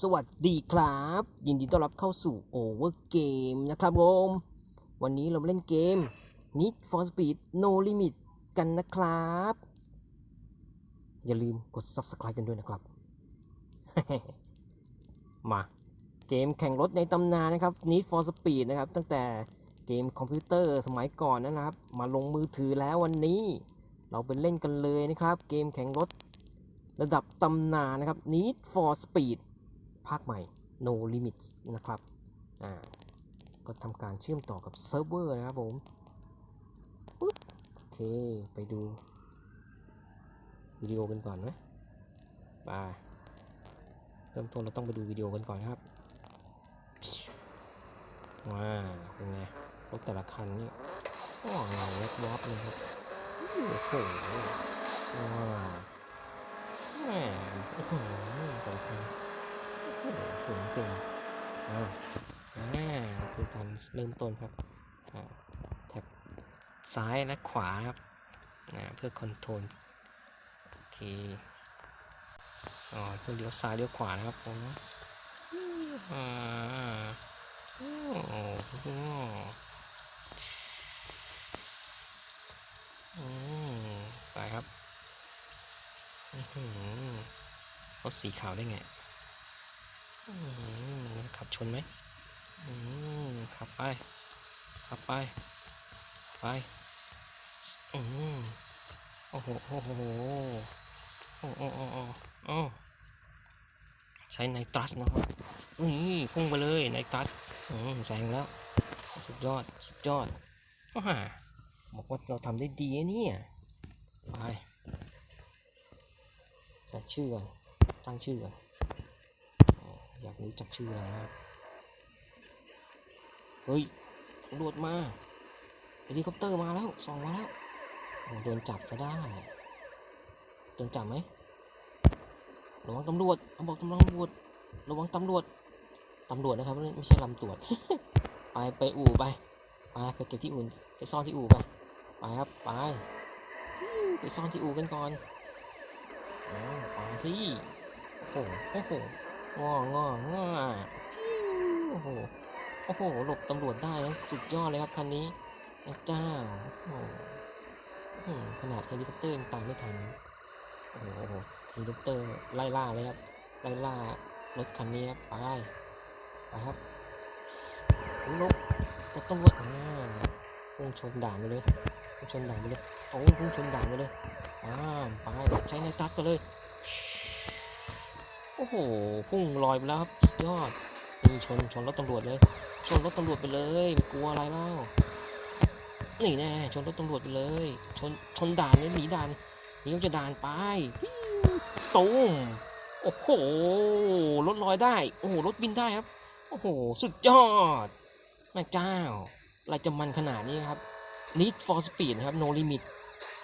สวัสดีครับ ยินดีต้อนรับเข้าสู่ Over Game นะครับผมวันนี้เราเล่นเกม Need for Speed No Limit กันนะครับ อย่าลืมกด Subscribe กันด้วยนะครับ มาเกมแข่งรถในตำนานนะครับ Need for Speed นะครับ ตั้งแต่เกมคอมพิวเตอร์สมัยก่อนนะครับ มาลงมือถือแล้ววันนี้ เราไปเล่นกันเลยนะครับ เกมแข่งรถระดับตำนานนะครับ Need for Speed ภาคใหม่ No Limits นะครับ อ่า ก็ทำการเชื่อมต่อกับเซิร์ฟเวอร์นะครับผมปึ๊บโอเค ไปดูวิดีโอกันก่อนไหมไปเริ่มต้นเราต้องไปดูวิดีโอกันก่อนนะครับว้าเป็นไงรถแต่ละคันนี่อ้เงาแวบวับเลยครับโอ้โหว้าวแหมโอ้โหแต่ละคันโอ้โห สวยจริงอ่าคือการเริ่มต้นครับแท็บซ้ายและขวาครับเพื่อคอนโทรลโอเคอ๋อเพื่อเลี้ยวซ้ายเลี้ยวขวานะครับผมอ่าโอ้โหอืมไปครับอื้อหือรถสีขาวได้ไง ขับชนไหมขับไป ขับไป ไปอืมโอ้โห โอ้โหโอ้โอ้โอ้โอ้โอ้ใช้ไนตรัสนะครับนี่พุ่งไปเลยไนตรัสอืมแซงแล้ว สุดยอด สุดยอดว้าบอกว่าเราทำได้ดีนะเนี่ย ไปจัดชื่อก่อนตั้งชื่อก่อน อยากรู้จักชื่ออะไรนะครับ เฮ้ยตำรวจมาเฮลิคอปเตอร์มาแล้วส่องมาแล้วโดนจับจะได้โดนจับไหมระวังตำรวจเขาบอกตำรวจระวังตำรวจตำรวจนะครับไม่ใช่ลำตรวจ ไปไปอู่ไปไปไปเก็บที่อื่นไปซ่อนที่อู่ไปไปครับไปไปซ่อนที่อู่กันก่อนอ๋อไปสิโอ้โหโอ้โห งององอโอ้โห โอ้โห หลบตำรวจได้นะสุดยอดเลยครับคันนี้นะเจ้าโอ้โหขนาดเฮลิคอปเตอร์ยังตามไม่ทัน โอ้โหเฮลิคอปเตอร์ไล่ล่าเลยครับ ไล่ล่ารถคันนี้ครับ ไป ไปครับหลบรถตำรวจอ่าพุ่งชนด่านไปเลยพุ่งชนด่านไปเลย โอ้พุ่งชนด่านไปเลยอ่าไปใช้ในตัดไปเลย อ้โหพุ่งลอยไปแล้วครับสุดยอดนี่ชนชนรถตำรวจเลย ชนรถตำรวจไปเลยไม่กลัวอะไรเล่านี่แน่ชนรถตำรวจไปเลย ชนชนด่านเลยหนีด่านนีออกจากด่านไปตูมโอ้โหรถลอยได้ โอ้โหรถบินได้ครับ โอ้โหสุดยอดแม่เจ้าอะไรจะมันขนาดนี้ครับ Need for Speed นะครับ No Limit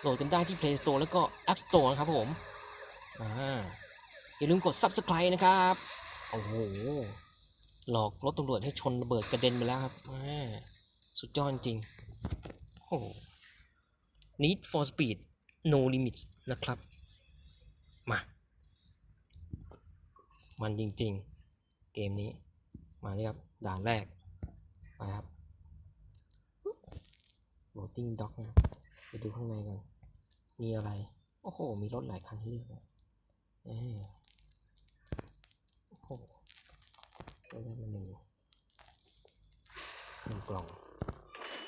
โหลดกันได้ที่ Play Store แล้วก็ App Store นะครับผมอ่า อย่าลืมกด subscribe นะครับ โอ้โห หลอกรถตำรวจให้ชนระเบิดกระเด็นไปแล้วครับอ่าสุดยอดจริง โอ้โห Need for Speed No Limits นะครับ มา มันจริง ๆ เกมนี้ มาเลยครับ ด่านแรก ไปครับ Loading Dock นะ ไปดูข้างในกัน มีอะไร โอ้โห มีรถหลายคันให้เลือกอะ โหได้มาหนึ่งหนึ่งกล่อง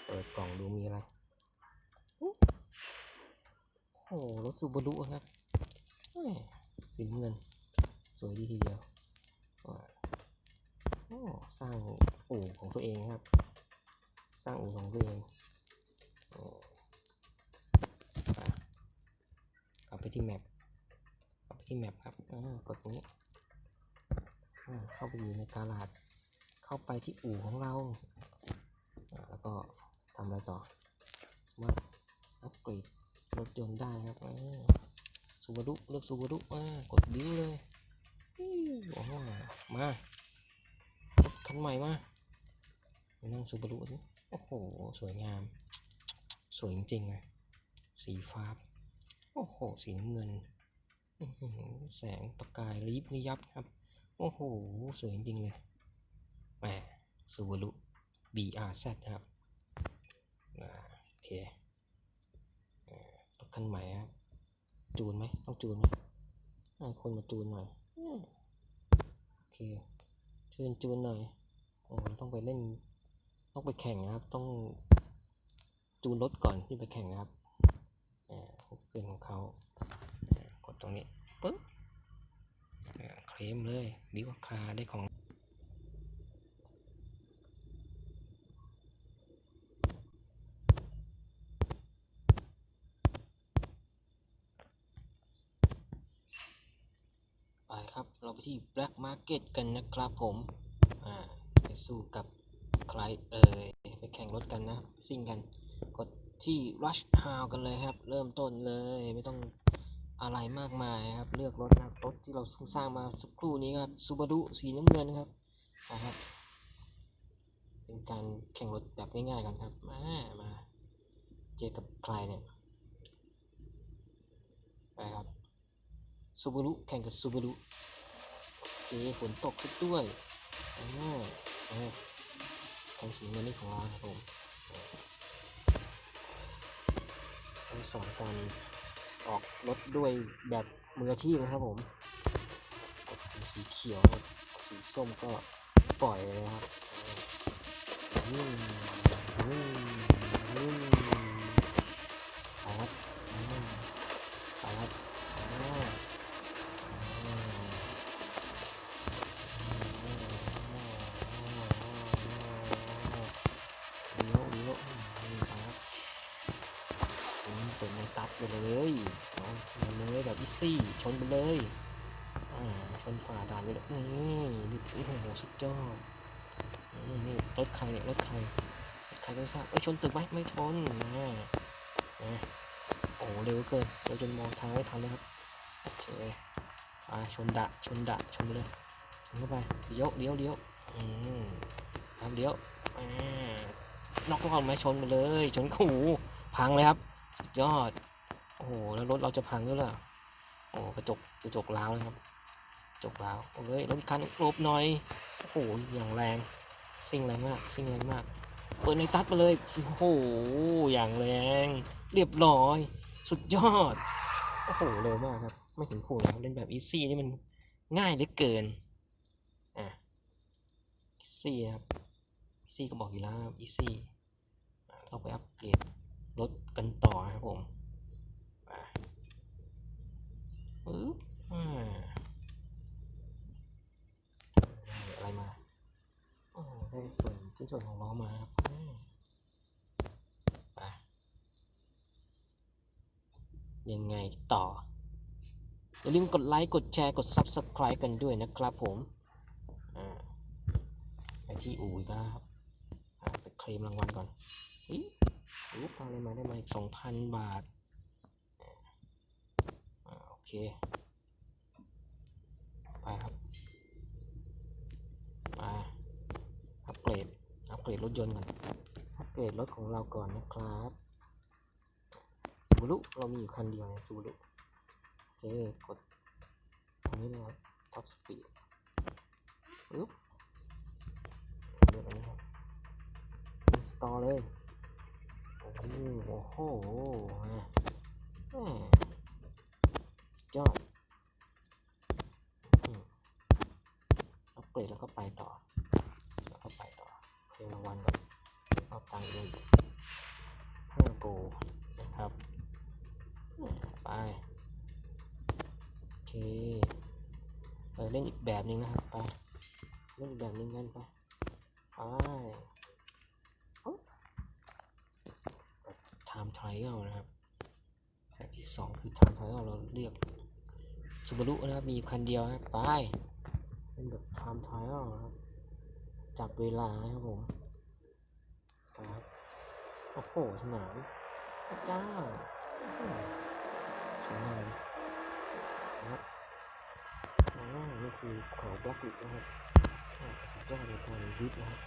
เปิดกล่องดูมีอะไร โอ้โหรถซูบารุครับสีเงิน สวยดีทีเดียวโอ้สร้างอู่ของตัวเองครับ สร้างอู่ของตัวเองโอ้อะกลับไปที่แมปกลับไปที่แมปครับกดตรงนี้ เข้าไปอยู่ในตลาด เข้าไปที่อู่ของเรา แล้วก็ทำอะไรต่อมารถอัปเกรดรถยนต์ได้ครับซูบารุเลือกซูบารุอ่ากดบิ้วเลยอิ๊วโอ้โหมาคันใหม่มานั่งซูบารุสิโอ้โห สวยงาม สวยจริงๆเลยสีฟ้า โอ้โห สีเงิน แสงประกายลิบระยับครับ โอ้โห สวยจริงๆเลยแหมซูบารุ BRZ ครับโอเครถคันใหม่ครับ จูนไหมต้องจูนไหมให้คนมาจูนหน่อย โอเคช่วยจูนหน่อย โอ้ต้องไปเล่น ต้องไปแข่งนะครับ ต้องจูนรถก่อนที่ไปแข่งนะครับเพื่อนของเขากดตรงนี้ปึ๊บ เลมเลยบิวคาได้ของไปครับ เราไปที่ Black Market กันนะครับผม อ่า ไปสู้กับใครเอ่ยไปแข่งรถกันนะ ซิ่งกัน กดที่ Rush Hour กันเลยครับ เริ่มต้นเลย ไม่ต้อง อะไรมากมายครับ เลือกรถนะครับรถที่เราสร้างมาสักครู่นี้ครับ Subaru สีน้ำเงินครับนะครับ เป็นการแข่งรถแบบง่ายๆกันครับ มา มา เจอกับใครเนี่ยไปครับซูบารุแข่งกับซูบารุโอเคฝนตกด้วยอ่าอ่าแข่งสีเงินนี่ของเราครับผมต้องสอนการ ออกรถด้วยแบบมืออาชีพนะครับผมสีเขียวสีส้มก็ปล่อยเลยครับ ซี่ชนไปเลยชนฝ่าด่านไปเลยนี่นี่โอ้โหสุดยอดนี่รถใครเนี่ยรถใครรถใครก็ไม่ทราบเอ้ยชนตึกไหมไม่ชนนะนะโอ้โหเร็วเกินเร็วจนมองทางไม่ทันเลยครับโอเคอ่าชนดะชนดะชนไปเลยชนเข้าไปเลี้ยวเลี้ยวเลี้ยวอืมครับเลี้ยวอ่านอกรอบไหมชนไปเลย ชนขู่พังเลยครับสุดยอดโอ้โหแล้วรถเราจะพังด้วยเหรอ โอ้กระจกกระจกล้าวเลยครับกระจกล้าวโอ้ยรถคันลบหน่อยโอ้โหอย่างแรงซิ่งแรงมากซิ่งแรงมากเปิดในตัดไปเลยโอ้โหอย่างแรง เรียบร้อย สุดยอดโอ้โหเร็วมากครับ ไม่ถึงขู่นเล่นแบบอีซี่นี่มันง่ายเหลือเกินอะอีซี่ครับอีซี่ก็บอกอยู่แล้วอีซี่ต้องไปอัปเกรดรถกันต่อครับผม ปึ๊บอ่าอะไรมาโอ้ได้ส่วนชิ้นส่วนของล้อมาครับไปยังไงต่อ อย่าลืมกดไลค์ กดแชร์ กด Subscribe กันด้วยนะครับผมอ่าไปที่อู่อีกแล้วครับไปเคลมรางวัลก่อนอีรู้พาอะไรมาได้มาอีกสองพันบาท เคไปครับไปอัปเกรดอัปเกรดรถยนต์ก่อนอัปเกรดรถของเราก่อนนะครับซูรุเรามีอยู่คันเดียวในซูรุโอเคกดตรงนี้นะครับท็อปสปีดปึ๊บเลือกอันนี้ครับ install เลยโอ้โหโอ้โหอะแหม่สุด ยอดอืมอัปเกรดแล้วก็ไปต่อ แล้วก็ไปต่อเพลงรางวัลก่อนเอาตังค์เองห้าโกนะครับ ไป โอเคไปเล่นอีกแบบหนึงนะครับ ไป เล่นอีกแบบหนึงกันไป ไป time trial นะครับแบบที่สองคือ time trial เราเรียก Subaru นะครับ มีคันเดียวนะครับไปเป็นแบบ time trial นะครับ จับเวลาครับผมไปครับโอ้โหสนามพระเจ้าอื้อหือสวยงามนะครับอ่านี่คือเขาบล็อกลิกนะครับอ่าสุดยอดในการวิทย์นะครับ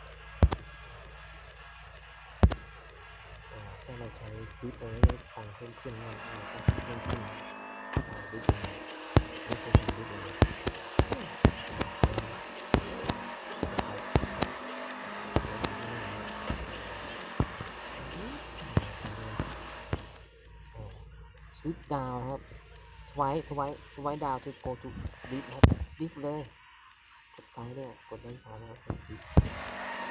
อ่าถ้าเราใช้วิปโอาให้ฟังเพิ่มขึ้นเนี่ยเราก็เพิ่มขึ้นอ่า ดิฟดาวครับสไวสไวสไวดาวทูโกทูดิฟครับดิฟเลยกดซ้ายเนี่ยกดด้านซ้ายนะครับดิฟนี่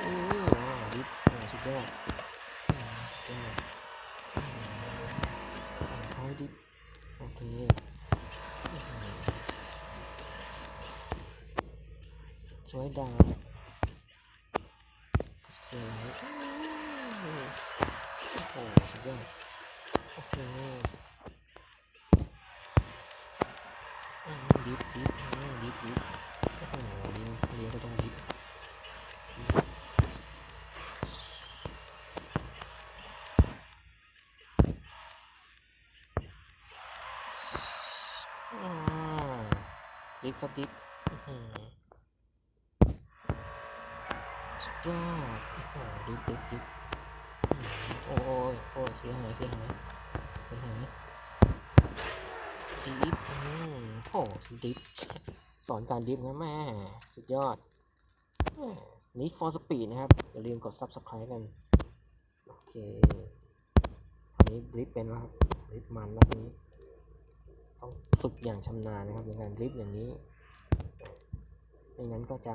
อ่าดิฟสุดยอดสุดยอดท้ายดิฟโอเคสไวดาวสเตย์โอ้โหสุดยอด บดิฟอื้อหือสุดยอดโอ้ดิฟดิฟดิฟอื้อหือโอ้ยโอ้ยเสียหายเสียหายเสียหายดิฟอืมโอ้ดิฟสอนการดิฟนะแม่สุดยอดนี่ for speed นะครับ อย่าลืมกด subscribe กัน โอเคอันนี้ดริฟเป็นแล้วครับดริฟมันแล้วนี้ ต้องฝึกอย่างชำนาญนะครับในการริฟอย่างนี้ไม่งั้นก็จะ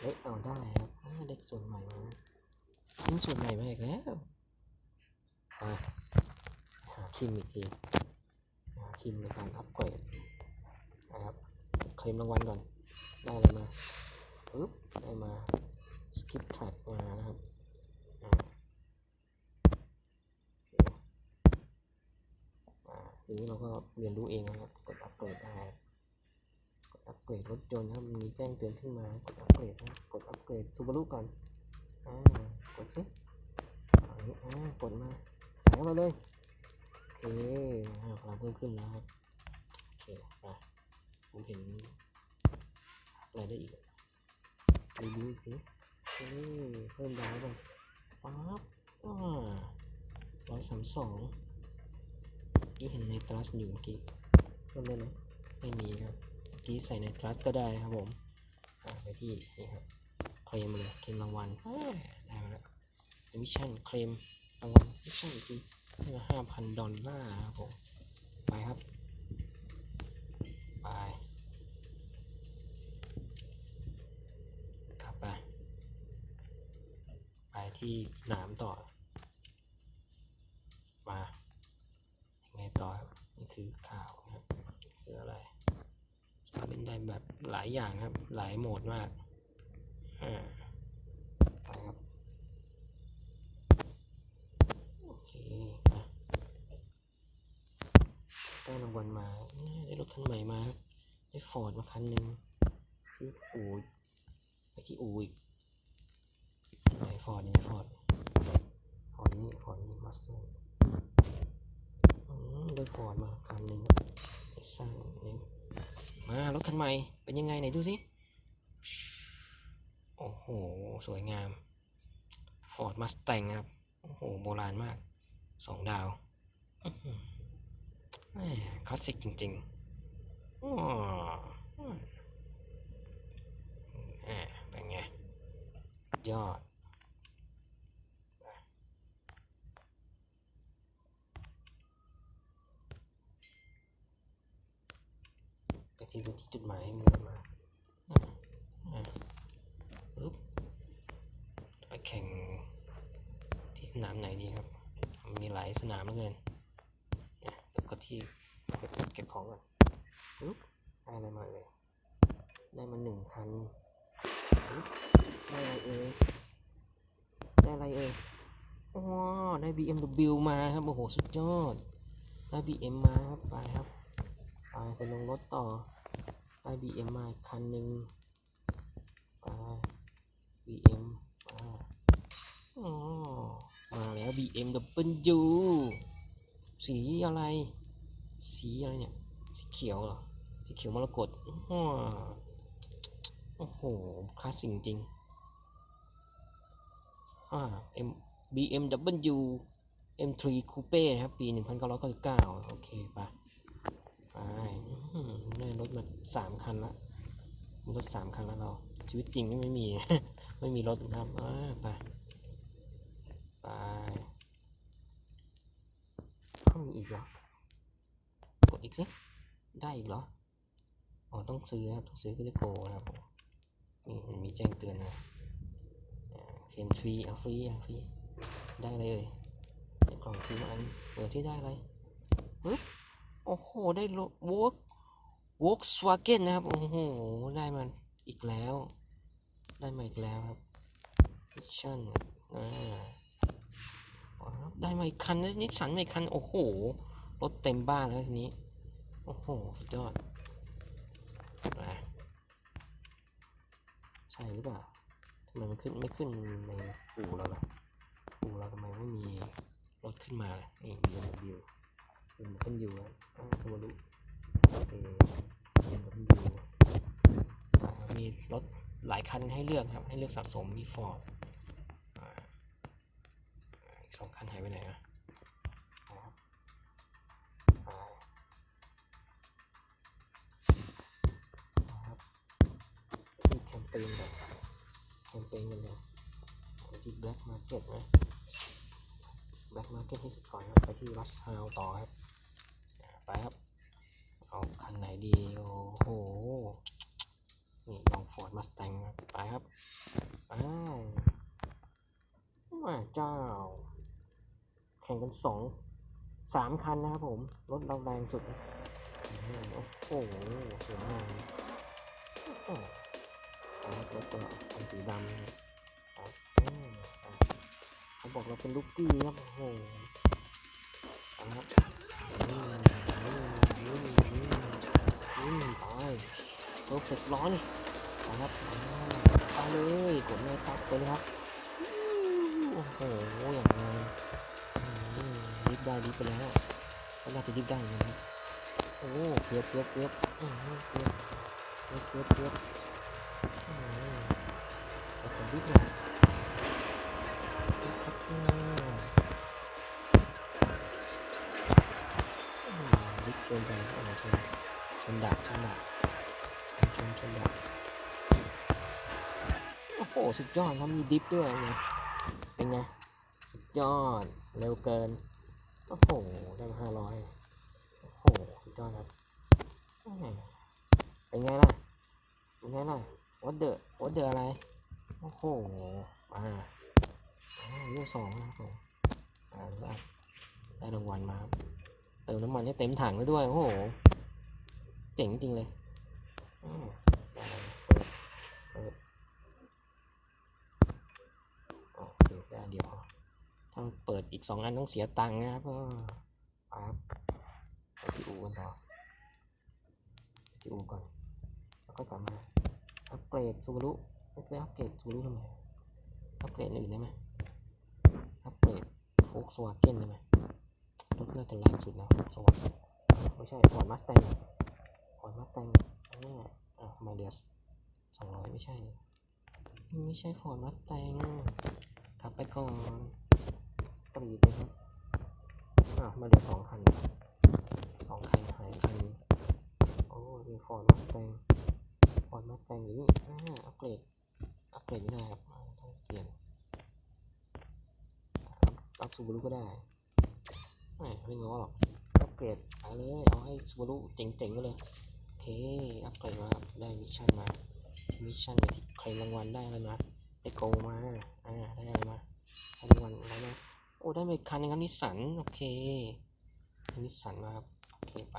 เละเอาได้ครับเด็กส่วนใหม่มาชิ้นส่วนใหม่มาอีกแล้วหาคิมอีกทีหาคิมในการอัปเกรดนะครับเคลมรางวัลก่อนได้อะไรมาปึ๊บได้มาสกิปแทร็กมานะครับอ่าโอเค อ่าทีนี้เราก็เรียนรู้เองนะครับ กดอัปเกรดได้กดอัปเกรดรถยนต์นะครับมีแจ้งเตือนขึ้นมา กดอัปเกรดนะกดอัปเกรดซูบารุก่อน อ่ากดสิอ่ากดมาใส่เข้ามาเลยโอเคอ่าพลังเพิ่มขึ้นแล้วครับ โอเคไปผมเห็นอะไรได้อีกอะรีวิวสิเอ้ยเพิ่มดาวก่อนป๊าบอ่าร้อยสามสอง กี้เห็นในตรัสอยู่เมื่อกี้เพิ่มได้ไหมไม่มีครับเมื่อกี้ใส่ในตรัสก็ได้ครับผมไปที่นี่ครับเคลมเลยเคลมรางวัลได้มาแล้วมิชชั่นเคลมรางวัลมิชชั่นจริงห้าพันดอลลาร์ครับผมไปครับไปกลับไปไปที่สนามต่อมา ต่อคือข่าวนะครับคืออะไรเล่นได้แบบหลายอย่างครับ หลายโหมดมากอ่าไปครับโอเคได้รางวัลมาได้รถคันใหม่มาได้ฟอร์ดมาคันหนึ่งที่อู่ไปที่อู่อีกไหนฟอร์ดนี่ฟอร์ดฟอร์ดนี่ฟอร์ดนี่มาสเตอร์ ได้ฟอร์ดมาคันหนึ่งสร้างนี่มารถคันใหม่เป็นยังไงไหนดูสิโอ้โห สวยงามฟอร์ดมาสแตงครับ โอ้โห โบราณมากสองดาวคลาสสิกจริงๆอ้ออืมแหม่เป็นไง ยอด ที่ดูที่จุดหมายมือมาอ่าอ่าปึ๊บไปแข่งที่สนามไหนดีครับ มีหลายสนามเหลือเกินเนี่ยแล้วก็ที่เก็บของก่อนปึ๊บได้อะไรมาเลย ได้มาหนึ่งคันปึ๊บได้อะไรเอ่ยได้อะไรเอ่ยอ๋อได้ BMW มาครับ โอ้โห สุดยอด ได้ BM มาครับ ไปครับ ไปไปลงรถต่อ ได้ BM มาคันหนึ่งไป BM มาอ๋อมาแล้ว BMW สีอะไร สีอะไรเนี่ย สีเขียวเหรอ สีเขียวมรกตโอ้โห คลาสสิกจริงอ่า M BMW M3 Coupe นะครับ ปี 1999 โอเคไปไปอื้อหือได้รถมา สามคันละรถสามคันแล้วเราชีวิตจริงนี่ไม่มี ไม่มีรถนะครับอไปไปเขามีอีกเหรอกดอีกสิได้อีกเหรออ๋อต้องซื้อครับต้องซื้อก็จะโกนะครับนี่มันมีแจ้งเตือนนะอ่าเข็มฟรีเอาฟรีเอาฟรีได้เลยเอ่ยได้กล่องฟรีมอันเปิดที่ได้อะไรปึ๊บโอ้โหได้รถวอก วอล์กสวาเกนนะครับ โอ้โห ได้มันอีกแล้ว ได้มาอีกแล้วครับมิชชั่นอ่าได้มาอีกคันนะนิสสันมาอีกคัน โอ้โห รถเต็มบ้านแล้วทีนี้ โอ้โห สุดยอดใช่หรือเปล่าทำไมมันขึ้นไม่ขึ้นในอู่เราล่ะอู่เราทำไมไม่มีรถขึ้นมาล่ะนี่วิววิววิวมันขึ้นอยู่แล้วอ้าวสมรุ โอเควิวมันขึ้นอยู่อ่ามีรถหลายคันให้เลือกครับ ให้เลือกสะสมมีฟอร์ดอีกสองคันหายไปไหนอะนะครับอะครับมีแคมเปญแบบแคมเปญกันเลยไปที่ Black Market ไหม Black Market ที่สุดก่อนครับ ไปที่ Rush Hour ต่อครับ ไปครับ เอาคันไหนดี โอ้โห นี่ลอง Ford Mustang ครับไปครับ อ้าวมาเจ้า แข่งกันสองสามคันนะครับผม รถเราแรงสุด โอ้โหสวยงามรถตัวคันสีดำนะครับเขาบอกเราเป็นลูกกี้ครับ โอ้โหอาละครับ มไป perfect launch นะครับเอาเลยกดเมตัสตัวนี้ครับโอ้โหอย่างไรอืมดิฟได้ดิฟไปแล้วก็น่าจะดิฟได้เหมือนกันนะโอ้เกือบเกือบเกือบเกือบเกือบเกือบเกือบอืมแต่ขอดิฟหน่อยดิฟครับดิฟเกินไปโอ้โหชนชนดับชนดับ ชนดับโอ้โห สุดยอดครับมีดิฟด้วยไงเป็นไง สุดยอด เร็วเกิน โอ้โห ได้มาห้าร้อยโอ้โห สุดยอดครับเป็นไงล่ะ เป็นไงล่ะวัดเดอะวัดเดอะอะไร โอ้โห มาอ่าลูกสองนะครับผมอ่าได้รางวัลมาครับ เติมน้ำมันให้เต็มถังแล้วด้วย โอ้โห เจ๋งจริงเลย เปิดเปิดโอเคได้เดียวพอถ้าเปิดอีกสองอันต้องเสียตังค์นะครับก็ปั๊บไปที่อูกันต่อที่อูก่อน แล้วก็กลับมาอัปเกรดซูบารุไปอัปเกรดซูบารุทำไมอัปเกรดอื่นได้ไหมอัปเกรดโฟกสวาเก้นได้ไหมรถน่าจะแรงสุดนะโฟกสวาไม่ใช่ฟอร์ดมัสแตงฟอร์ดมัสแตงอันนี้ อะทำไมเดือสองร้อยไม่ใช่ ไม่ใช่ฟอร์ดมัสแตงกลับไปก่อนปรีดเลยครับอะมาเดี๋ยวสองคันสองคันหายคันโอ้มีฟอร์ดมาสแตงฟอร์ดมาสแตงอยู่นี่อ่าอัปเกรดอัปเกรดไม่ได้ครับอ่าต้องเปลี่ยนอัพอัพซูบารุก็ได้ไม่ไม่ง้อหรอกอัปเกรดไปเลยเอาให้ซูบารุเจ๋งๆไปเลย เคอัปเกรดมาครับได้มิชชั่นมาที่มิชชั่นที่เคลมรางวัลได้อะไรมาได้โกมา อ่า ได้อะไรมาได้รางวัลอะไรนะโอ้ได้มาอีกคันนึงครับนิสสัน โอเคนิสสันมาครับ โอเคไป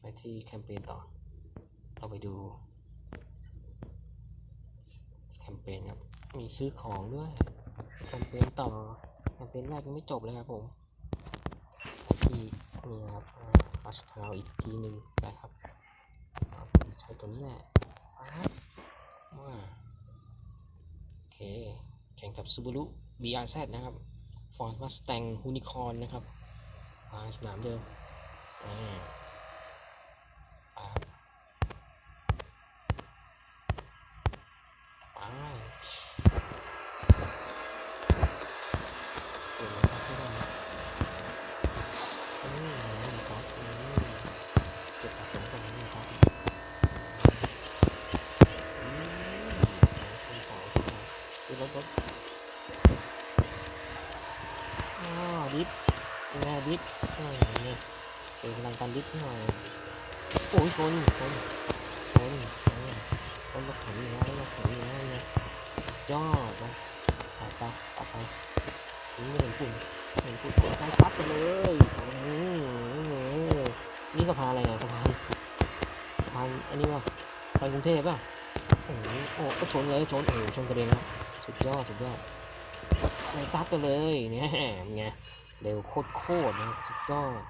ไปที่แคมเปญต่อ เราไปดูแคมเปญครับ มีซื้อของด้วย แคมเปญต่อ แคมเปญแรกยังไม่จบเลยครับผมไปที่นี่ครับรัชทาวอีกทีหนึ่งนะครับ ตัวนี้แหละปั๊บว่าโอเค แข่งกับ Subaru BRZ นะครับ Ford Mustang Unicorn นะครับมาสนามเดิมอ่า โอ้ยชนชนชนรถถเข็นอยู่แล้วรถเข็นอยู่แล้วเนี่ยอดนะไปไปต่อไปนี่ไม่เห็นฝุ่นเห็นฝุ่นไปซัดไปเลยอืมนี่สะพานอะไรเนี่ยสะพานสะพานอันนี้วะไปกรุงเทพป่ะโอ้โหโอ้ก็ชนเลยชนโอ้ชนกระเด็นนะสุดยอดสุดยอดไปตัดไปเลยเนี่ยไงเร็วโคตรโคตรนะสุดยอด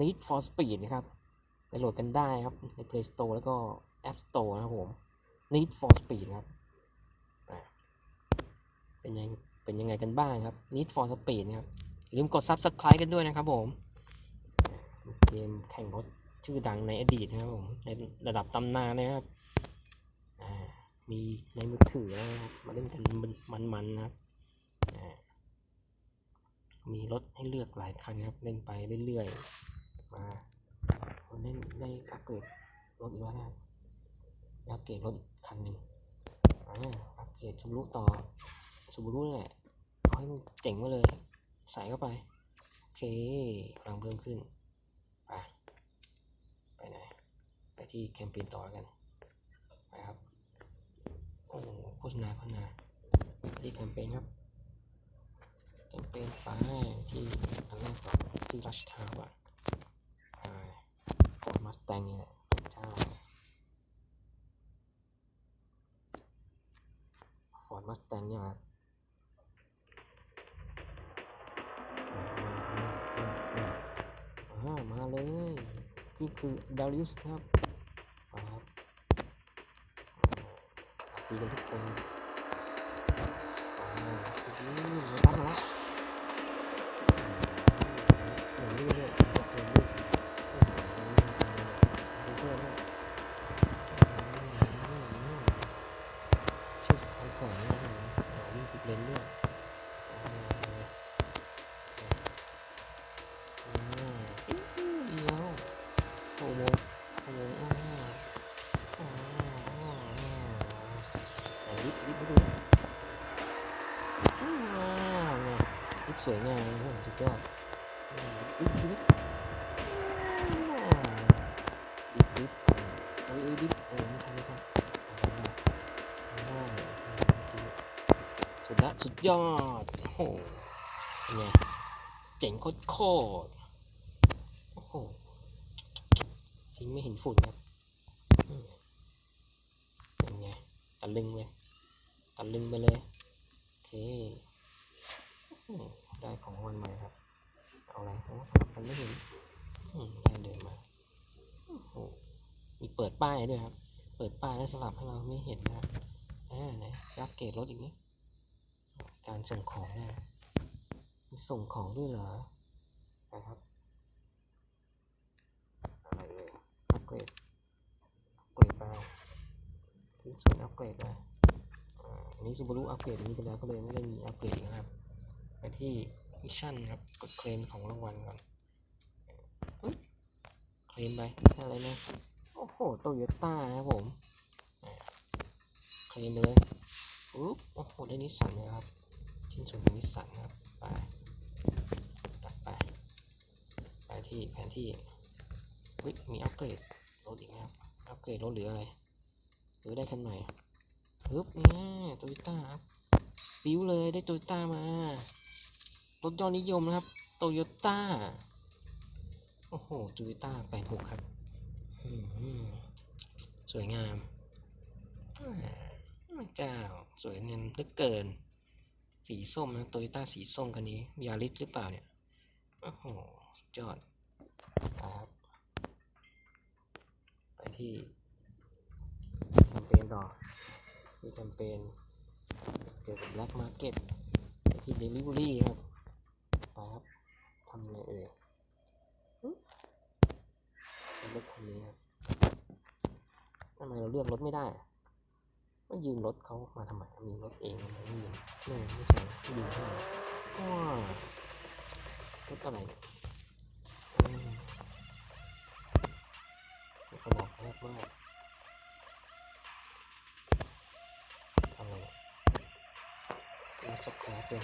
Need for Speed นะครับ โหลดกันได้ครับ ใน Play Store แล้วก็ App Store นะครับผม Need for Speed ครับเป็นยังเป็นยังไงกันบ้างครับ Need for Speed นะครับอย่าลืมกด Subscribe กันด้วยนะครับผมเกมแข่งรถชื่อดังในอดีตนะครับผม ในระดับตำนานนะครับมีในมือถือนะครับมาเล่นกันมันๆนะครับมีรถให้เลือกหลายคันครับ เล่นไปเรื่อยๆมา คนเล่นได้อัปเกรดรถอีกแล้วนะอัปเกรดรถอีกคันหนึ่งอ่าอัปเกรดซูบารุต่อซูบารุนี่แหละเอาให้มันเจ๋งมาเลย ใส่เข้าไป โอเคพลังเพิ่มขึ้น ไป ไปไหน ไปที่แคมเปญต่อแล้วกัน ไปครับโอ้โหโฆษณาโฆษณาที่แคมเปญครับแคมเปญไปที่อันแรกก่อนที่รัชทาวน์ อะฟอร์ดมัสแตงนี่แหละเจ้าฟอร์ดมัสแตงเนี่ยครับอ่ามาเลยนี่คือดาริอุสครับมาครับอ่าตีกันทุกคนอ่า สวยงามสุดยอดลิฟลิฟดิบดิบเอ้ยดิบเออไม่ทันไม่ทันสุดละสุดยอดโอ้โหเป็นไงเจ๋งโคตรโคตรโอ้โหจริงไม่เห็นฝุ่นครับอืมเป็นไงตะลึงเลยตะลึงไปเลยโอเคอืมได้ของรางวันใหม่ครับ เอาอะไรโอ้สลับกันไม่เห็นอืมได้เดินมา โอ้โหมีเปิดป้ายด้วยครับ เปิดป้ายแล้วสลับให้เราไม่เห็นนะอ่าไหนรับเกรดรถอีกนี้การส่งของนะส่งของด้วยเหรอนะครับอะไรเอ่ยอัปเกรดอัปเกรดไปที่ส่วนอัปเกรดไปอ่าอันนี้ซูบารุอัปเกรดนี้ไปแล้วก็เลยไม่ได้มีอัปเกรดนะครับไปที่มิชชั่นครับกดเคลมของรางวัลก่อนเคลมไปอะไรนะ โอ้โหโตโยต้านะครับผมเคลมไปเลยปุ๊บโอ้โหได้นิสสันเลยครับชิ้นส่วนของนิสสันครับไปตัดไปไปที่แผนที่เฮ้ยมีอัปเกรดรถอีกนะครับอัปเกรดรถเหลืออะไรหรือได้คันใหม่ปึ๊บเนี่ยโตโยต้าครับปิ้วเลยได้โตโยต้ามารถยอดนิยมนะครับโตโยต้าโอ้โหจูวิต้าแปดหกครับ สวยงามเจ้า สวยเงินเหลือเกิน สีส้มนะโตโยต้าสีส้มคันนี้ยาริสหรือเปล่าเนี่ย โอ้โหสุดยอดครับไปที่แคมเปญต่อที่แคมเปญเจอกับแบล็กมาร์เก็ตไปที่เดลิเวอรี่ครับ ไปครับทำอะไรเอ่ย รถคันนี้ทำไมเราเลือกรถไม่ได้อะไม่ยืมรถเขามาทำไมมีรถเองทำไมไม่ยืมไม่ไม่ใช่ไม่ยืมให้ว้ารถอะไรเนี่ยอืมมีคนบอกแรกว่าอะไรเนี่ยมีสกอร์เป็น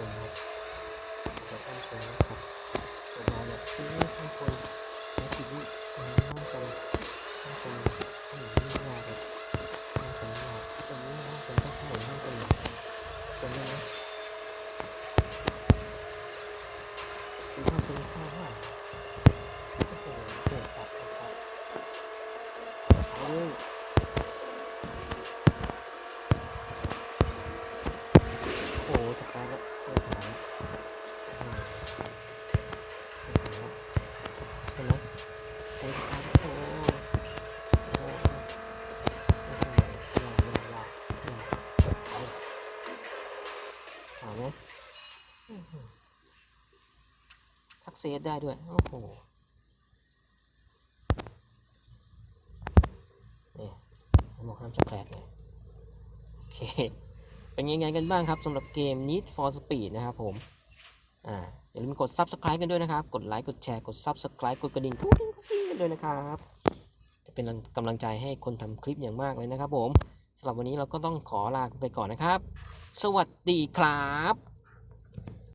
อบอกห้ามชนครับขอบอกห้ามชนนะครับกดมาเนี่ยคือห้ามคนแล้วคิปนี้มันห้ามชน เซสได้ด้วย โอ้โหนี่เขาบอกห้ามช็อกโกแลตไงโอเค เป็นยังไงกันบ้างครับสำหรับเกม Need for Speed นะครับผม อ่า อย่าลืมกด Subscribe กันด้วยนะครับ กดไลค์ กดแชร์ กด Subscribe กดกระดิ่งกุ๊งกิ๊งกุ๊งกิ๊งกันด้วยนะครับ จะเป็นกำลังใจให้คนทำคลิปอย่างมากเลยนะครับผมสำหรับวันนี้เราก็ต้องขอลาไปก่อนนะครับ สวัสดีครับ